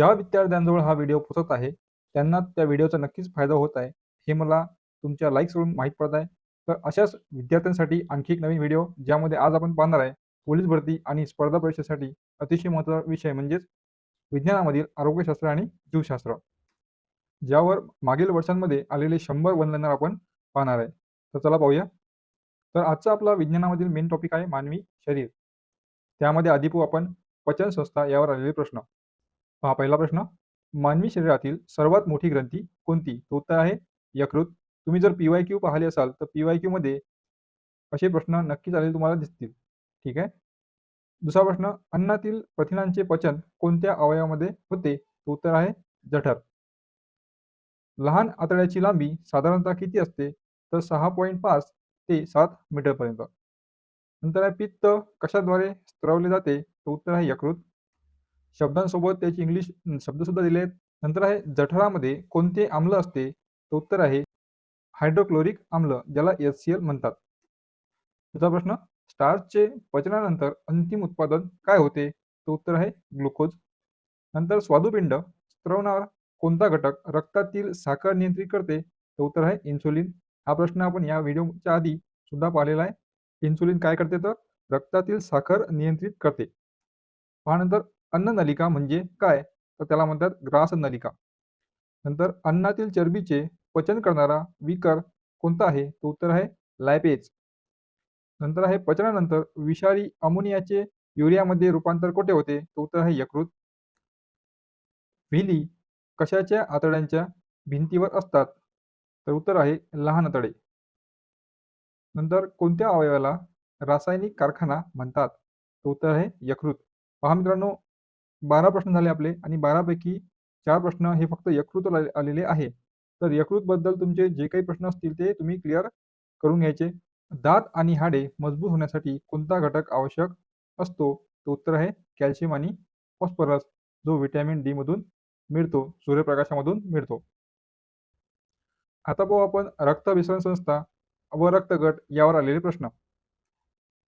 ज्या विद्यार्थ्यांजवळ हा व्हिडिओ पोहोचत आहे त्यांना त्या व्हिडिओचा नक्कीच फायदा होत आहे. हे मला तुमच्या लाईक्सवरून माहीत पडत आहे. तर अशाच विद्यार्थ्यांसाठी आणखी एक नवीन व्हिडिओ ज्यामध्ये आज आपण पाहणार आहे पोलीस भरती आणि स्पर्धा परीक्षेसाठी अतिशय महत्त्वाचा विषय म्हणजेच विज्ञानामधील आरोग्यशास्त्र आणि जीवशास्त्र. ज्यावर मागील वर्षांमध्ये आलेले शंभर वनलनर आपण पाहणार आहे. तर चला पाहूया. तर आजचा आपला विज्ञानामधील मेन टॉपिक आहे मानवी शरीर. त्यामध्ये आधी पाहू आपण पचन संस्था यावर आलेले प्रश्न. पहा पहिला प्रश्न. मानवी शरीरातील सर्वात मोठी ग्रंथी कोणती? तो उत्तर आहे यकृत. तुम्ही जर पीवाय क्यू पाहिले असाल तर पीवाय क्यू मध्ये असे प्रश्न नक्कीच आलेले तुम्हाला दिसतील. ठीक आहे? दुसरा प्रश्न. अन्नातील प्रथिनांचे पचन कोणत्या अवयवामध्ये होते? तो उत्तर आहे जठर. लहान आतड्याची लांबी साधारणतः किती असते? तर सहा पॉईंट पाच ते सात मीटरपर्यंत. नंतर आहे पित्त कशाद्वारे स्त्रवले जाते? तो उत्तर आहे यकृत. शब्दांसोबत त्याचे इंग्लिश शब्द सुद्धा दिले आहेत. नंतर आहे जठरामध्ये कोणते आम्ल असते? तो उत्तर आहे हायड्रोक्लोरिक आम्ल ज्याला एस सी एल म्हणतात. दुसरा प्रश्न स्टार्चचे पचनानंतर अंतिम उत्पादन काय होते? तो उत्तर आहे ग्लुकोज नंतर स्वादुपिंड स्त्रवणावर कोणता घटक रक्तातील साखर नियंत्रित करते? तो उत्तर आहे इन्सुलिन हा प्रश्न आपण या व्हिडिओच्या आधी सुद्धा पाहिलेला आहे. इन्सुलिन काय करते तर? रक्तातील साखर नियंत्रित करते. नंतर अन्ननलिका म्हणजे काय? तर त्याला म्हणतात ग्रासनलिका. नंतर अन्नातील चरबीचे पचन करणारा विकर कोणता आहे? तो उत्तर आहे लायपेज नंतर आहे पचनानंतर विषारी अमोनियाचे युरियामध्ये रूपांतर कोठे होते? तो उत्तर आहे यकृत. व्हिली कशाच्या आतड्यांच्या भिंतीवर असतात? तर उत्तर आहे लहान आतडे. नंतर कोणत्या अवयवाला रासायनिक कारखाना म्हणतात? तो उत्तर आहे यकृत. पहा मित्रांनो बारा प्रश्न झाले आपले आणि बारापैकी चार प्रश्न हे फक्त यकृत आलेले आहे. तर यकृतबद्दल तुमचे जे काही प्रश्न असतील ते तुम्ही क्लिअर करून घ्यायचे. दात आणि हाडे मजबूत होण्यासाठी कोणता घटक आवश्यक असतो? तो उत्तर आहे कॅल्शियम आणि फॉस्फरस जो व्हिटॅमिन डी मधून मिळतो सूर्यप्रकाशामधून मिळतो. आता पाहू आपण रक्ताभिसरण संस्था व रक्तगट यावर आलेले प्रश्न.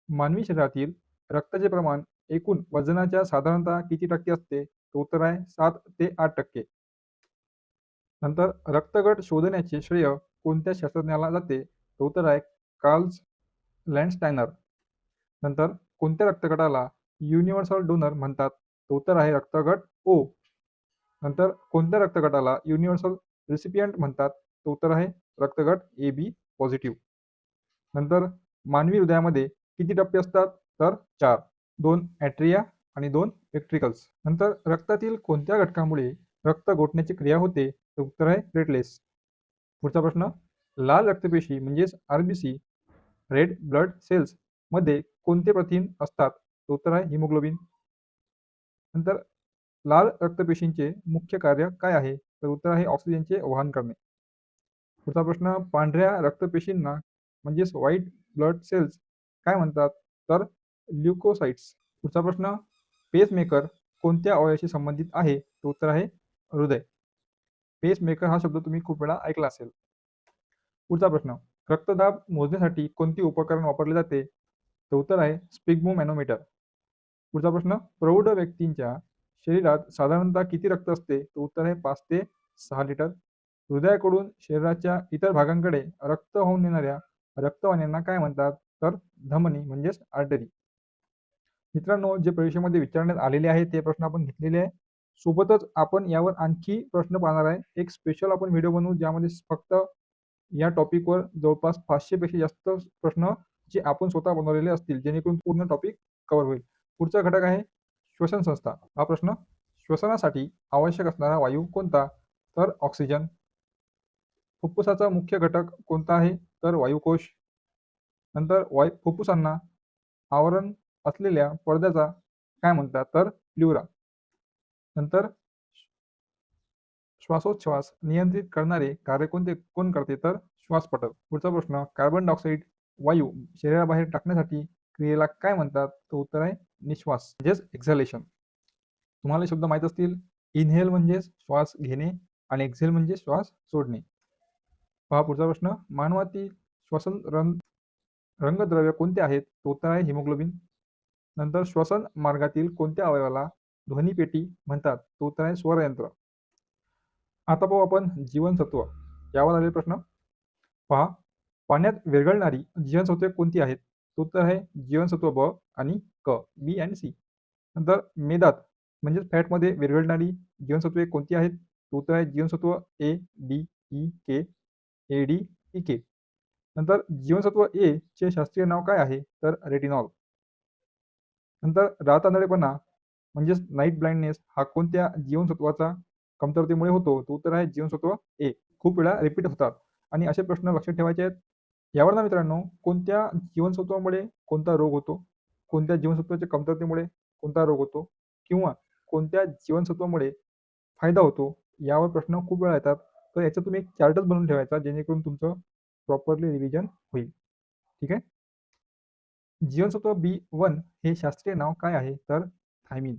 मानवी शरीरातील रक्ताचे प्रमाण एकूण वजनाच्या साधारणतः किती टक्के असते? तो उत्तर आहे सात ते आठ टक्के. नंतर रक्तगट शोधण्याचे श्रेय कोणत्या शास्त्रज्ञाला जाते? तो उत्तर आहे कार्ल्स लँडस्टायनर. नंतर कोणत्या रक्तगटाला युनिव्हर्सल डोनर म्हणतात? तो उत्तर आहे रक्तगट ओ. नंतर कोणत्या रक्तगटाला युनिव्हर्सल रिसिपियंट म्हणतात? तो उत्तर आहे रक्तगट ए बी पॉझिटिव्ह. नंतर मानवी हृदयामध्ये किती टप्पे असतात? तर चार. दोन ॲट्रिया आणि दोन इलेक्ट्रिकल्स नंतर रक्तातील कोणत्या घटकामुळे रक्त गोठण्याची क्रिया होते? तर उत्तर आहे प्लेटलेस पुढचा प्रश्न लाल रक्तपेशी म्हणजेच आरबीसी रेड ब्लड सेल्समध्ये कोणते प्रथिन असतात? तर उत्तर आहे हिमोग्लोबिन नंतर लाल रक्तपेशींचे मुख्य कार्य काय आहे? तर उत्तर आहे ऑक्सिजनचे वाहन करणे. पुढचा प्रश्न पांढऱ्या रक्तपेशींना म्हणजेच व्हाईट ब्लड सेल्स काय म्हणतात? तर ल्युकोसाइट्स पुढचा प्रश्न पेसमेकर कोणत्या अवयवाशी संबंधित आहे? तो उत्तर आहे हृदय. पेसमेकर हा शब्द तुम्ही खूप वेळा ऐकला असेल. पुढचा प्रश्न रक्तदाब मोजण्यासाठी कोणते उपकरण वापरले जाते? तर उत्तर आहे स्पिग्मो मॅनोमीटर पुढचा प्रश्न प्रौढ व्यक्तींच्या शरीरात साधारणतः किती रक्त असते? तर उत्तर आहे पाच ते सहा लिटर. हृदयाकडून शरीराच्या इतर भागांकडे रक्त होऊन येणाऱ्या रक्तवाहिन्यांना काय म्हणतात? तर धमनी म्हणजेच आर्टरी मित्रांनो जे परीक्षेमध्ये विचारण्यात आलेले आहे ते प्रश्न आपण घेतलेले आहे. सोबतच आपण यावर आणखी प्रश्न पाहणार आहे. एक स्पेशल आपण व्हिडिओ बनवू ज्यामध्ये फक्त या टॉपिकवर जवळपास पाचशे पेक्षा जास्त प्रश्न जे आपण स्वतः बनवलेले असतील जेणेकरून पूर्ण टॉपिक कव्हर होईल. पुढचा घटक आहे श्वसन संस्था. हा प्रश्न श्वसनासाठी आवश्यक असणारा वायू कोणता? तर ऑक्सिजन फुफ्फुसाचा मुख्य घटक कोणता आहे? तर वायुकोश. नंतर वायू फुफ्फुसांना आवरण असलेल्या पडद्याचा काय म्हणतात? तर प्ल्युरा नंतर श्वासोच्छ्वास नियंत्रित करणारे कार्य कोणते? कोण करते? तर श्वासपटल. पुढचा प्रश्न कार्बन डायऑक्साईड वायू शरीराबाहेर टाकण्यासाठी क्रियेला काय म्हणतात? तो उत्तर आहे निश्वास म्हणजेच एक्झलेशन तुम्हाला शब्द माहीत असतील. इनहेल म्हणजे श्वास घेणे आणि एक्झेल म्हणजे श्वास सोडणे. पहा पुढचा प्रश्न मानवातील श्वसन रंग रंगद्रव्य कोणते आहेत? तो उत्तर आहे हिमोग्लोबिन. नंतर श्वसन मार्गातील कोणत्या अवयवाला ध्वनिपेटी म्हणतात? तो तर आहे स्वरयंत्र. आता पाहू आपण जीवनसत्व. यावर आलेले प्रश्न. पहा. पाण्यात विरघळणारी जीवनसत्वे कोणती आहेत? तो तर आहे जीवनसत्व ब आणि क बी आणि सी नंतर मेदात म्हणजेच फॅटमध्ये विरघळणारी जीवनसत्वे कोणती आहेत? तो तर आहे जीवनसत्व A D E K A D E K नंतर जीवनसत्व ए चे शास्त्रीय नाव काय आहे? तर रेटिनॉल. नंतर रातांधळेपणा म्हणजेच नाईट ब्लाइंडनेस हा कोणत्या जीवनसत्वाचा कमतरतेमुळे होतो? तो उत्तर आहे जीवनसत्व ए खूप वेळा रिपीट होतात. आणि असे प्रश्न लक्षात ठेवायचे आहेत. यावर ना मित्रांनो कोणत्या जीवनसत्वामुळे कोणता रोग होतो? कोणत्या जीवनसत्वाच्या कमतरतेमुळे कोणता रोग होतो? किंवा कोणत्या जीवनसत्वामुळे फायदा होतो? यावर प्रश्न खूप वेळा येतात. तर याचा तुम्ही एक चार्टच बनवून ठेवायचा जेणेकरून तुमचं प्रॉपरली रिव्हिजन होईल. ठीक आहे? जीवनसत्व बी वन हे शास्त्रीय नाव काय आहे? तर थायमिन.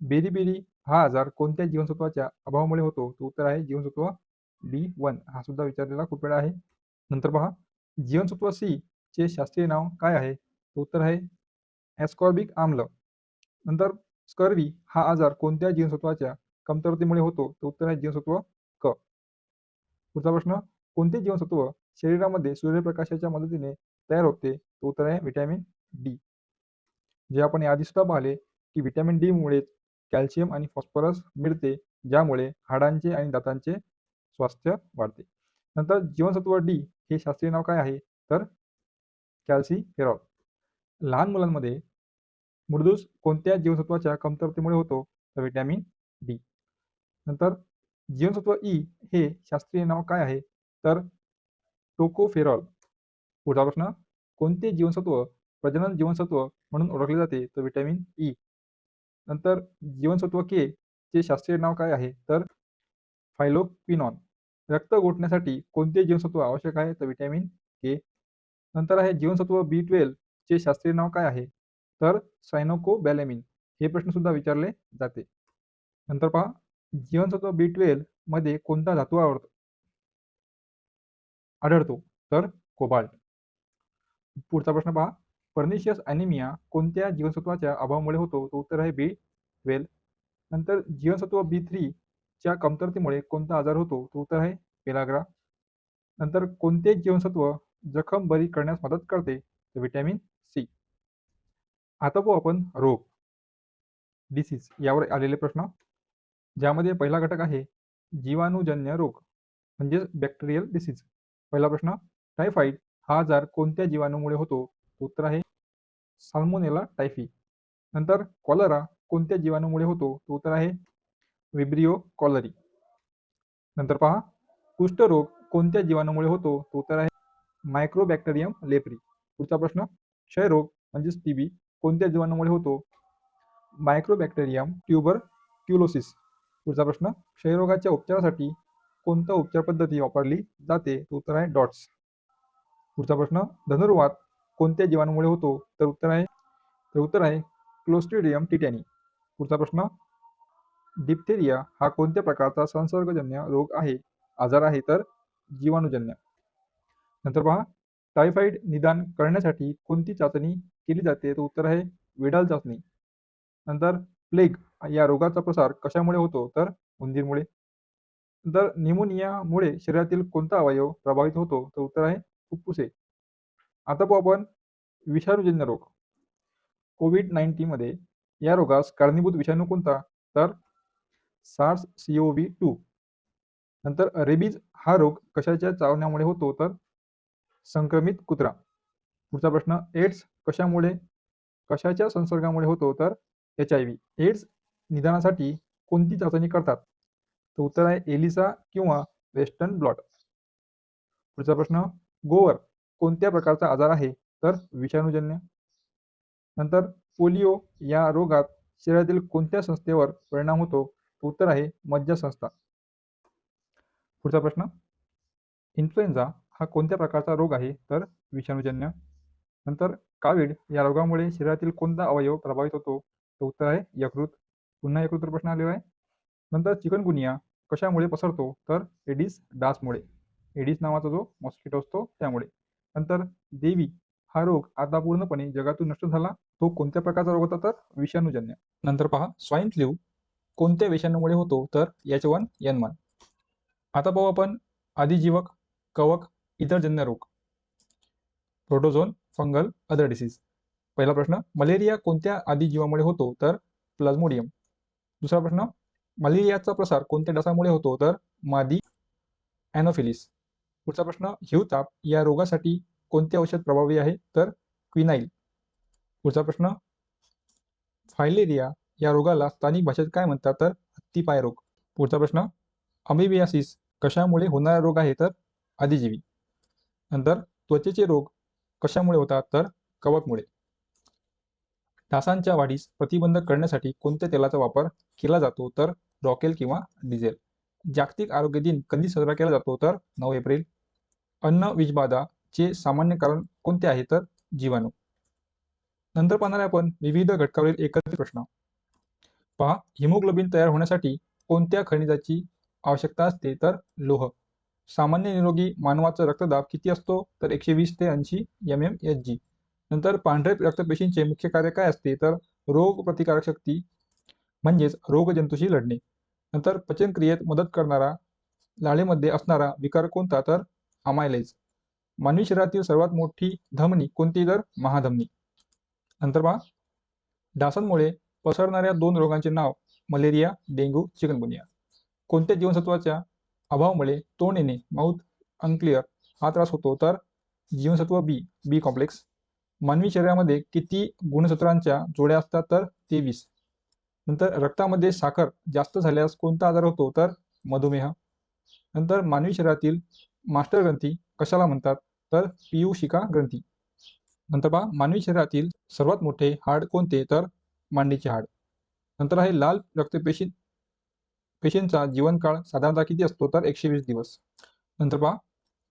बेरीबेरी हा आजार कोणत्या जीवनसत्वाच्या अभावामुळे होतो? तो उत्तर आहे जीवनसत्व बी वन हा सुद्धा विचारलेला खूप वेळा आहे. नंतर पहा. जीवनसत्व सी चे शास्त्रीय नाव काय आहे? तो उत्तर आहे ॲस्कॉर्बिक आम्ल. नंतर स्कर्वी हा आजार कोणत्या जीवनसत्वाच्या कमतरतेमुळे होतो? तो उत्तर आहे जीवनसत्व क. पुढचा प्रश्न कोणते जीवनसत्व शरीरामध्ये सूर्यप्रकाशाच्या मदतीने तयार होते तो उत्तर आहे व्हिटॅमिन डी जे आपण याआधी सुद्धा पाहिले की व्हिटॅमिन डी मुळे कॅल्शियम आणि फॉस्फरस मिळते ज्यामुळे हाडांचे आणि दातांचे स्वास्थ्य वाढते. नंतर जीवनसत्व डी हे शास्त्रीय नाव काय आहे? तर कॅल्सिफेरॉल लहान मुलांमध्ये मृदूस कोणत्या जीवनसत्वाच्या कमतरतेमुळे होतो? तर व्हिटॅमिन डी नंतर जीवनसत्व ई हे शास्त्रीय नाव काय आहे? तर टोकोफेरॉल पुढचा प्रश्न कोणते जीवनसत्व प्रजनन जीवनसत्व म्हणून ओळखले जाते? तर व्हिटॅमिन ई e. नंतर जीवनसत्व के चे शास्त्रीय नाव काय आहे? तर फायलोक्विनॉन रक्त गोठण्यासाठी कोणते जीवनसत्व आवश्यक आहे? तर व्हिटॅमिन के नंतर आहे जीवनसत्व बी ट्वेल्व चे शास्त्रीय नाव काय आहे? तर सायनोकोबॅलेमिन हे प्रश्न सुद्धा विचारले जाते. नंतर पहा जीवनसत्व बी ट्वेल्वमध्ये कोणता धातू आवडतो? आढळतो. तर कोबाल्ट. पुढचा प्रश्न पहा. पर्निशियस अॅनिमिया कोणत्या जीवनसत्वाच्या अभावामुळे होतो? तो उत्तर आहे बी ट्वेल्व नंतर जीवनसत्व बी थ्री च्या कमतरतेमुळे कोणता आजार होतो? तो उत्तर आहे पेलाग्रा नंतर कोणते जीवनसत्व जखम बरी करण्यास मदत करते? तर व्हिटॅमिन सी आता पाहू आपण रोग. डिसीज यावर आलेले प्रश्न. ज्यामध्ये पहिला घटक आहे जीवाणूजन्य रोग म्हणजेच बॅक्टेरियल डिसीज पहिला प्रश्न टायफॉइड हा आजार कोणत्या जीवाणूमुळे होतो? उत्तर आहे साल्मोनेला टायफी नंतर कॉलरा कोणत्या जीवाणूमुळे होतो? तो उत्तर आहे विब्रिओ कॉलरी. नंतर पहा कुष्ठरोग कोणत्या जीवाणूमुळे होतो? तो उत्तर आहे मायक्रोबॅक्टेरियम लेप्री पुढचा प्रश्न क्षयरोग म्हणजेच टीबी कोणत्या जीवाणूमुळे होतो? मायक्रोबॅक्टेरियम ट्युबर क्युलोसिस पुढचा प्रश्न क्षयरोगाच्या उपचारासाठी कोणत्या उपचार पद्धती वापरली जाते? तो उत्तर आहे डॉट्स. पुढचा प्रश्न धनुर्वात कोणत्या जीवांमुळे होतो? तर उत्तर आहे तर उत्तर आहे क्लोस्ट्रिडियम टिटॅनी पुढचा प्रश्न डिप्थेरिया हा कोणत्या प्रकारचा संसर्गजन्य रोग आहे? आजार आहे तर जीवाणूजन्य. नंतर पहा टायफॉइड निदान करण्यासाठी कोणती चाचणी केली जाते? तर उत्तर आहे विडाल चाचणी. नंतर प्लेग या रोगाचा प्रसार कशामुळे होतो? तर उंदीरमुळे. तर निमोनियामुळे शरीरातील कोणता अवयव प्रभावित होतो? तर उत्तर आहे फुफ्फुसे. आता पाहू आपण विषाणूजन्य रोग. कोविड नाईन्टीनमध्ये या रोगास कारणीभूत विषाणू कोणता? तर सार्स सीओ व्ही टू. नंतर रेबीज हा रोग कशाच्या चावण्यामुळे होतो? तर संक्रमित कुत्रा. पुढचा प्रश्न एड्स कशामुळे कशाच्या संसर्गामुळे होतो? तर एच आय व्ही. एड्स निदानासाठी कोणती चाचणी करतात? तर उत्तर आहे एलिसा किंवा वेस्टर्न ब्लॉट. पुढचा प्रश्न गोवर कोणत्या प्रकारचा आजार आहे? तर विषाणूजन्य. नंतर पोलिओ या रोगात शरीरातील कोणत्या संस्थेवर परिणाम होतो? तो उत्तर आहे मज्जासंस्था. पुढचा प्रश्न इन्फ्लुएन्झा हा कोणत्या प्रकारचा रोग आहे? तर विषाणूजन्य. नंतर कावीड या रोगामुळे शरीरातील कोणता अवयव प्रभावित होतो? तर उत्तर आहे यकृत. पुन्हा यकृत प्रश्न आलेला आहे. नंतर चिकनगुनिया कशामुळे पसरतो? तर एडिस डासमुळे. एडिस नावाचा जो मॉस्किटो असतो त्यामुळे. नंतर देवी हा रोग आता पूर्णपणे जगातून नष्ट झाला. तो कोणत्या प्रकारचा रोग होता? तर विषाणूजन्य. नंतर पहा स्वाईन फ्लू कोणत्या विषाणूमुळे होतो? तर एच वन एन वन आता पाहू आपण आदिजीवक कवक इतर जन्य रोग. Protozoan fungal other disease. पहिला प्रश्न मलेरिया कोणत्या आदिजीवामुळे होतो? तर प्लाझ्मोडियम. दुसरा प्रश्न मलेरियाचा प्रसार कोणत्या डासामुळे होतो? तर मादी ॲनोफिलिस. पुढचा प्रश्न हिवताप या रोगासाठी कोणते औषध प्रभावी आहे? तर क्विनाईल. पुढचा प्रश्न फायलेरिया या रोगाला स्थानिक भाषेत काय म्हणतात? तर हत्तीपाय रोग. पुढचा प्रश्न अमिबियासिस कशामुळे होणारा रोग आहे? तर आदिजीवी. नंतर त्वचेचे रोग कशामुळे होतात? तर कवकमुळे. डासांच्या वाढीस प्रतिबंध करण्यासाठी कोणत्या तेलाचा वापर केला जातो? तर रॉकेल किंवा डिझेल. जागतिक आरोग्य दिन कधी साजरा केला जातो? तर नऊ एप्रिल. अन्न विषबाधाचे सामान्य कारण कोणते आहे? तर जीवाणू. नंतर पाहणार आहे आपण विविध घटकावरील एकत्रित प्रश्न. पहा हिमोग्लोबिन तयार होण्यासाठी कोणत्या खनिजाची आवश्यकता असते? तर लोह. सामान्य निरोगी मानवाचा रक्तदाब किती असतो? तर एकशे वीस ते ऐंशी एम एम एच जी नंतर पांढरे रक्तपेशींचे मुख्य कार्य काय असते? तर रोग प्रतिकारक शक्ती म्हणजेच रोगजंतूशी लढणे. नंतर पचनक्रियेत मदत करणारा लाळेमध्ये असणारा विकार कोणता? तर अमायलेज मानवी शरीरातील सर्वात मोठी धमनी कोणती? तर महाधमनी. नंतर पहा. डासांमुळे पसरणाऱ्या दोन रोगांचे नाव मलेरिया डेंग्यू चिकनगुनिया. कोणत्या जीवनसत्वाच्या अभावामुळे तोंड येणे माउथ अनक्लिअर हा त्रास होतो? तर जीवनसत्व बी बी कॉम्प्लेक्स मानवी शरीरामध्ये किती गुणसूत्रांच्या जोड्या असतात? तर तेवीस. नंतर रक्तामध्ये साखर जास्त झाल्यास कोणता आजार होतो? तर मधुमेह. नंतर मानवी शरीरातील मास्टर ग्रंथी कशाला म्हणतात? तर पियुशिका ग्रंथी. नंतर पहा मानवी शरीरातील सर्वात मोठे हाड कोणते? तर मांडीचे हाड. नंतर आहे लाल रक्तपेशी पेशींचा जीवनकाळ साधारणतः किती असतो? तर एकशे वीस दिवस. नंतर पहा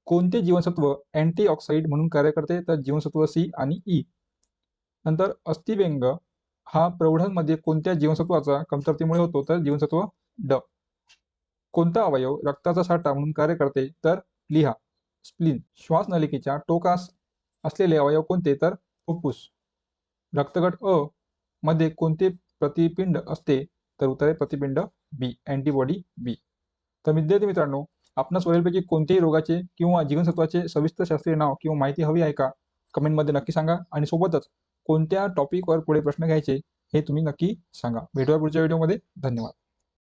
कोणते जीवनसत्व अँटीऑक्साईड म्हणून कार्य करते? तर जीवनसत्व सी आणि ई नंतर अस्थिव्यंग हा प्रौढांमध्ये कोणत्या जीवनसत्वाचा कमतरतेमुळे होतो तर जीवनसत्व ड. कोणता अवयव रक्ताचा साठा म्हणून कार्य करते तर लिहा. स्प्लीन. श्वासनलिकेच्या टोकास असलेले अवयव कोणते तर फुफ्फुस रक्तगट अ मध्ये कोणते प्रतिपिंड असते तर उत्तर आहे प्रतिपिंड बी अँटीबॉडी बी तर विद्यार्थी मित्रांनो आपणास वरीलपैकी कोणत्याही रोगाचे किंवा जीवनसत्वाचे सविस्तर शास्त्रीय नाव किंवा माहिती हवी आहे का? कमेंटमध्ये नक्की सांगा आणि सोबतच कोणत्या टॉपिकवर पुढे प्रश्न घ्यायचे हे तुम्ही नक्की सांगा. भेटूया पुढच्या व्हिडिओमध्ये धन्यवाद.